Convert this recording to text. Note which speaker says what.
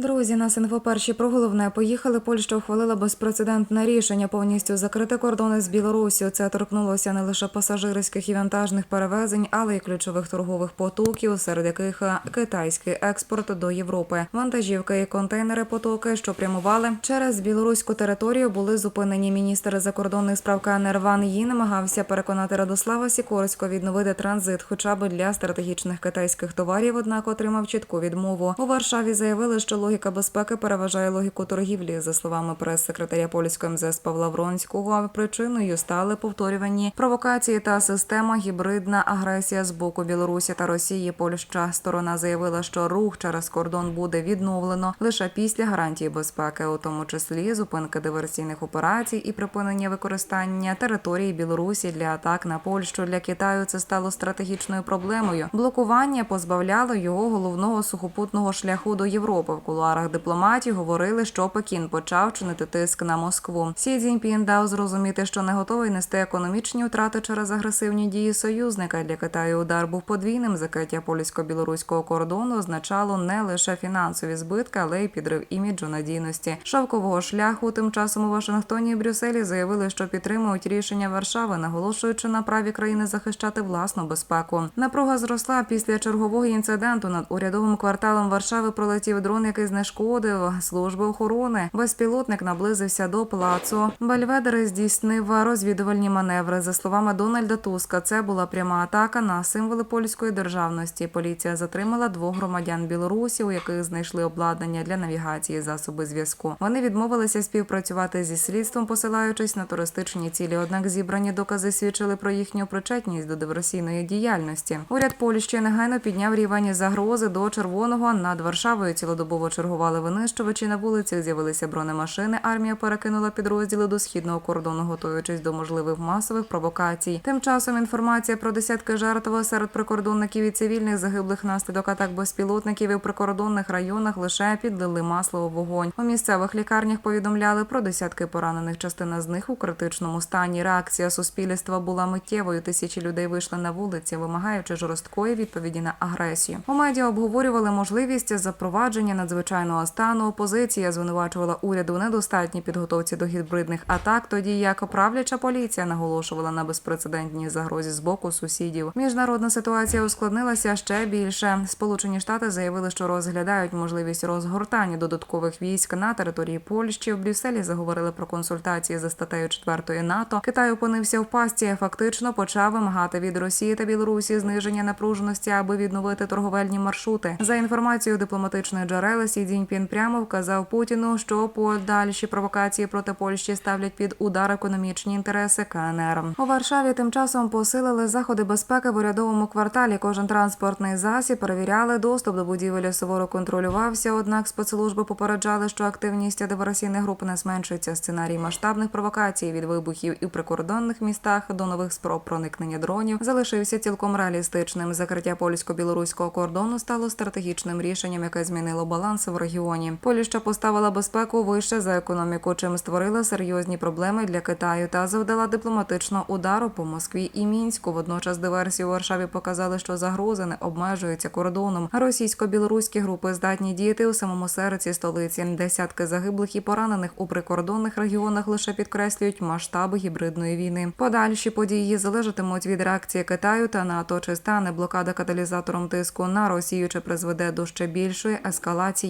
Speaker 1: Друзі, нас інфо перші про головне поїхали. Польща ухвалила безпрецедентне рішення повністю закрити кордони з Білорусі. Це торкнулося не лише пасажирських і вантажних перевезень, але й ключових торгових потоків, серед яких китайський експорт до Європи. Вантажівки і контейнери потоки, що прямували через білоруську територію, були зупинені. Міністр закордонних справ КНР Ван Ї намагався переконати Радослава Сікорського відновити транзит, хоча б для стратегічних китайських товарів. Однак отримав чітку відмову. У Варшаві заявили, що логіка безпеки переважає логіку торгівлі. За словами прес-секретаря польського МЗС Павла Вронського, причиною стали повторювані провокації та система гібридна агресія з боку Білорусі та Росії. Польща сторона заявила, що рух через кордон буде відновлено лише після гарантії безпеки, у тому числі зупинки диверсійних операцій і припинення використання території Білорусі для атак на Польщу. Для Китаю це стало стратегічною проблемою. Блокування позбавляло його головного сухопутного шляху до Європи. В кулуарах дипломатів говорили, що Пекін почав чинити тиск на Москву. Сі Цзіньпін дав зрозуміти, що не готовий нести економічні втрати через агресивні дії союзника. Для Китаю удар був подвійним. Закриття польсько-білоруського кордону означало не лише фінансові збитки, але й підрив іміджу надійності шовкового шляху. Тим часом у Вашингтоні і Брюсселі заявили, що підтримують рішення Варшави, наголошуючи на праві країни захищати власну безпеку. Напруга зросла після чергового інциденту над урядовим кварталом Варшави. Пролетів дрон, який знешкодив служби охорони. Безпілотник наблизився до плацу. Бельведер здійснив розвідувальні маневри. За словами Дональда Туска, це була пряма атака на символи польської державності. Поліція затримала двох громадян Білорусі, у яких знайшли обладнання для навігації, засоби зв'язку. Вони відмовилися співпрацювати зі слідством, посилаючись на туристичні цілі. Однак зібрані докази свідчили про їхню причетність до диверсійної діяльності. Уряд Польщі негайно підняв рівень загрози до червоного над Варшавою. Цілодобово чергували винищувачі на вулицях. З'явилися бронемашини. Армія перекинула підрозділи до східного кордону, готуючись до можливих масових провокацій. Тим часом інформація про десятки жертв серед прикордонників і цивільних загиблих внаслідок атак безпілотників і в прикордонних районах лише підлили масло у вогонь. У місцевих лікарнях повідомляли про десятки поранених. Частина з них у критичному стані. Реакція суспільства була миттєвою. Тисячі людей вийшли на вулиці, вимагаючи жорсткої відповіді на агресію. У медіа обговорювали можливість запровадження надзвичайного стану. Опозиція звинувачувала уряд у недостатній підготовці до гібридних атак. Тоді як правляча поліція наголошувала на безпрецедентній загрозі з боку сусідів. Міжнародна ситуація ускладнилася ще більше. Сполучені Штати заявили, що розглядають можливість розгортання додаткових військ на території Польщі. В Брюсселі заговорили про консультації за статтею 4 НАТО. Китай опинився в пасті. Фактично почав вимагати від Росії та Білорусі зниження напруженості, аби відновити торговельні маршрути. За інформацією дипломатичної джерела, Сі Цзіньпін прямо вказав Путіну, що подальші провокації проти Польщі ставлять під удар економічні інтереси КНР. У Варшаві тим часом посилили заходи безпеки в урядовому кварталі. Кожен транспортний засіб перевіряли доступ до будівель суворо контролювався. Однак спецслужби попереджали, що активність диверсійних груп не зменшується. Сценарій масштабних провокацій від вибухів і в прикордонних містах до нових спроб проникнення дронів залишився цілком реалістичним. Закриття польсько-білоруського кордону стало стратегічним рішенням, яке змінило баланс в регіоні. Польща поставила безпеку вище за економіку, чим створила серйозні проблеми для Китаю та завдала дипломатичного удару по Москві і мінську. Водночас диверсії у Варшаві показали, що загрози не обмежуються кордоном. Російсько-білоруські групи здатні діяти у самому серці столиці. Десятки загиблих і поранених у прикордонних регіонах лише підкреслюють масштаби гібридної війни. Подальші події залежатимуть від реакції Китаю та НАТО. Чи стане блокада каталізатором тиску на Росію, чи призведе до ще більшої ескалації.